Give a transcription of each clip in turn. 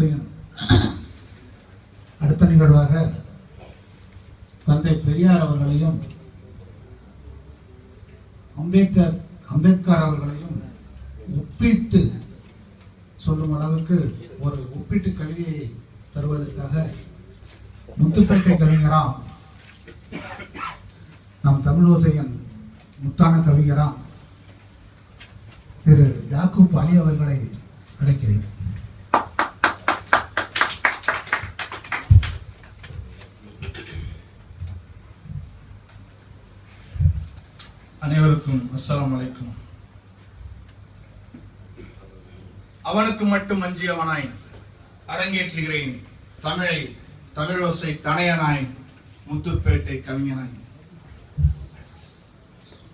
செய்யணும். அடுத்த நிகழ்வாக தந்தை பெரியார் அவர்களையும் அம்பேத்கர் அம்பேத்கர் அவர்களையும் ஒப்பிட்டு சொல்லும் அளவுக்கு ஒரு ஒப்பீட்டு கவிதையை தருவதற்காக முத்துப்பேட்டை கவிஞராம் நம் தமிழோசையன் முத்தான கவிஞராம் திரு யாக்கூப் அலி அவர்களை அழைக்கிறேன். அனைவருக்கும் அஸ்லாம் அலைக்கும். அவனுக்கு மட்டும் அஞ்சியவனாய் அரங்கேற்றுகிறேன். தமிழை தமிழோசை தனையனாய் முத்துப்பேட்டை கவிஞனாய்.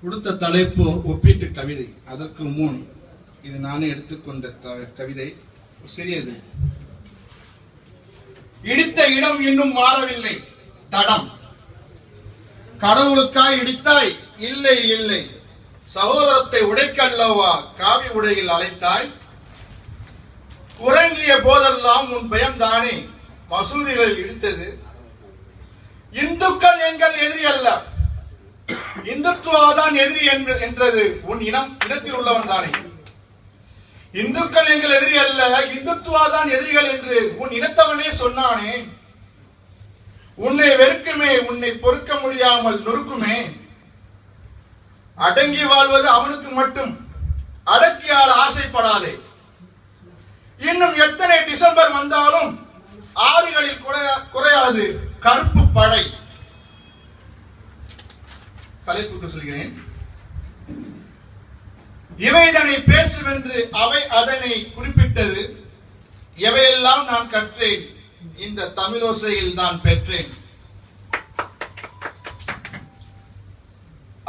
கொடுத்த தலைப்பு ஒப்பீட்டு கவிதை. அதற்கு முன் இது நானே எடுத்துக்கொண்ட த- கவிதை. சிறியது. இடித்த இடம் இன்னும் மாறவில்லை தடம். கடவுளுக்காய் இடித்தாய். இல்லை இல்லை. சகோதரத்தை உடைக்கல்லவா? காவி உடையில் அழைத்தாய். உறங்கிய போதெல்லாம் உன் பயம் தானே மசூதிகள் இடித்தது. இந்துக்கள் எங்கள் எதிரி அல்ல. இந்துத்துவாதான் எதிரி என்று என்றது. உன் இனம் இனத்தில் உள்ளவன் தானே இந்துக்கள் எங்கள் எதிரி அல்ல. இந்துத்துவாதான் எதிரிகள் என்று உன் இனத்தவனே சொன்னானே. உன்னை வெறுக்குமே உன்னை பொறுக்க முடியாமல் நொறுக்குமே. அடங்கி வாழ்வது அவனுக்கு மட்டும். அடக்கியால் ஆசைப்படாதே. இன்னும் எத்தனை டிசம்பர் வந்தாலும் ஆறுகளில் குறையா- குறையாது. கருப்பு படை. தலைப்புக்கு சொல்கிறேன். இவை இதனை பேசுவென்று அவை அதனை குறிப்பிட்டது. எவையெல்லாம் நான் கற்றேன்? இந்த தமிழோசையில் தான் பெற்றேன்.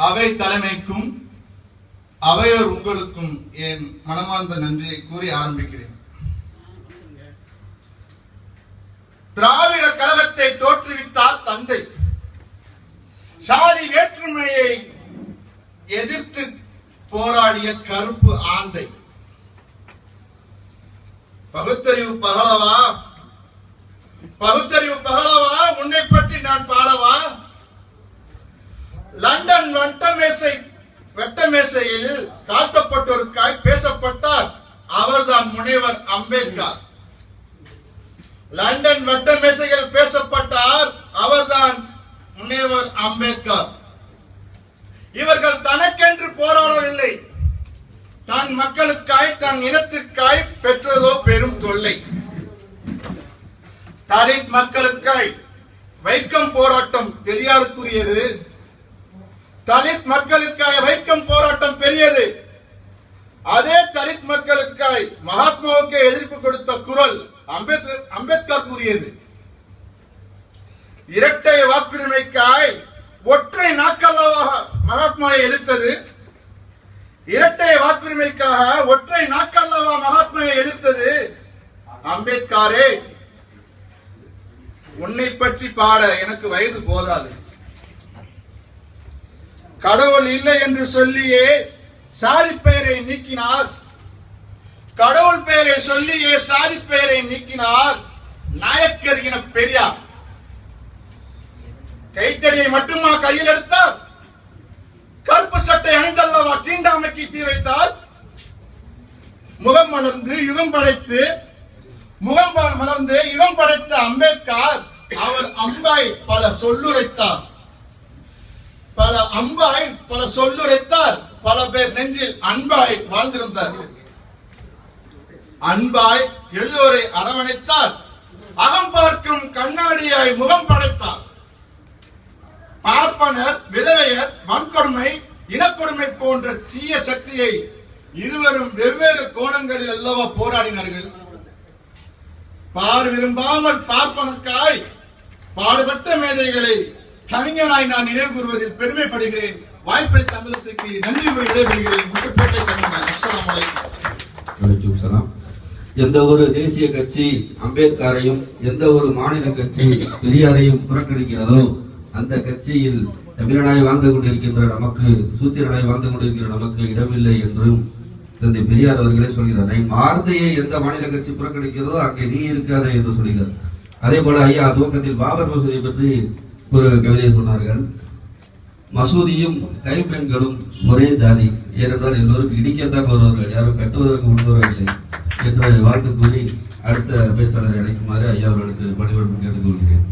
அவை தலைமைக்கும் அவையோர் உங்களுக்கும் என் மனமார்ந்த நன்றியை கூறி ஆரம்பிக்கிறேன். திராவிட கழகத்தை தோற்றுவித்தார் தந்தை. சாதி வேற்றுமையை எதிர்த்து போராடிய கருப்பு ஆந்தை. பகுத்தறிவு பகலவா பகுத்தறிவு பகலவா உன்னை பற்றி நான் பாடவா லண்டன் வட்டமேசை செயலில் காத்தப்பட்டோருக்காய் பேசப்பட்டார். அவர்தான் முனைவர் அம்பேத்கர். லண்டன் வட்ட மேசையில் பேசப்பட்டார் அவர்தான் முனைவர் அம்பேத்கர். இவர்கள் தனக்கென்று போராடவில்லை. தன் மக்களுக்காய் தன் இனத்துக்காய் பெற்றதோ பெரும் தொல்லை. தலித் மக்களுக்காய் வைக்கம் போராட்டம் பெரியாருக்குரியது. தலித் மக்களுக்காய் வைக்கம் போராட்டம் பெரியது. அதே தலித் மக்களுக்காய் மகாத்மாவுக்கு எதிர்ப்பு கொடுத்த குரல் அம்பேத்கர் அம்பேத்கர் கூறியது. இரட்டை வாக்குரிமைக்காய் ஒற்றை நாக்கல்லவாக மகாத்மாவை எதிர்த்தது. இரட்டை வாக்குரிமைக்காக ஒற்றை நாக்கல்லவா மகாத்மாவை எதிர்த்தது. அம்பேத்காரே உன்னை பற்றி பாட எனக்கு வயது போதாது. கடவுள் இல்லை என்று சொல்லியே சாதி பெயரை நீக்கினார். கடவுள் பெயரை சொல்லியே சாதி பெயரை நீக்கினார். நாயக்கர் என பெரியார். கைத்தடியை மட்டுமா கையில் எடுத்தார்? கருப்பு சட்டை அணிந்தல்லவா தீண்டாமைக்கு தீ வைத்தார்? முகம் மலர்ந்து யுகம் படைத்து முகம் மலர்ந்து யுகம் படைத்த அம்பேத்கர் அவர் அம்பாய் பல சொல்லுரைத்தார். பல அம்பாய் பல சொல்லுரைத்தார். பல பேர் நெஞ்சில் அன்பாய் வாழ்ந்திருந்தார். அன்பாய் எல்லோரை அரவணைத்தார். அகம் பார்க்கும் கண்ணாடியாய் முகம் படைத்தார். பார்ப்பனர் விதவையர் வன்கொடுமை இனக்கொடுமை போன்ற தீய சக்தியை இருவரும் வெவ்வேறு கோணங்களில் அல்லவா போராடினார்கள்? பார் விரும்பாமல் பார்ப்பனுக்காய் பாடுபட்ட மேதைகளை கவிஞனாய் நான் நினைவு கூறுவதில் பெருமைப்படுகிறேன். வாய்ப்பை தமிழிசைக்கு நன்றி கூறி விடைபெறுகிறேன். முத்துப்பேட்டை கவிஞர். அஸ்ஸலாமு அலைக்கும். எந்த ஒரு தேசிய கட்சி அம்பேத்கரையும் எந்த ஒரு மாநில கட்சி பெரியாரையும் புறக்கணிக்கிறதோ அந்த கட்சியில் தமிழனாய் வாழ்ந்து கொண்டிருக்கின்ற நமக்கு சூத்திரனாய் வாழ்ந்து கொண்டிருக்கிற நமக்கு இடமில்லை என்றும் தந்தை பெரியார் அவர்களே சொல்கிறார். என் வார்த்தையை எந்த மாநில கட்சி புறக்கணிக்கிறதோ அங்கே நீ இருக்காதே என்று சொல்கிறார். அதே போல ஐயா துவக்கத்தில் பாபர் மசூதியை பற்றி ஒரு கவிதையை சொன்னார்கள் மசூதியும் கைப்பெண்களும் ஒரே ஜாதி. ஏனென்றால் எல்லோரும் இடிக்கத்தான் வருவார்கள் யாரும் கட்டுவதற்கு முன்வரவில்லை என்று வாழ்த்து கூறி அடுத்த பேச்சாளரை அழைக்குமாறு ஐயா அவர்களுக்கு பணிவன்பு கேட்டுக்கொள்கிறேன்.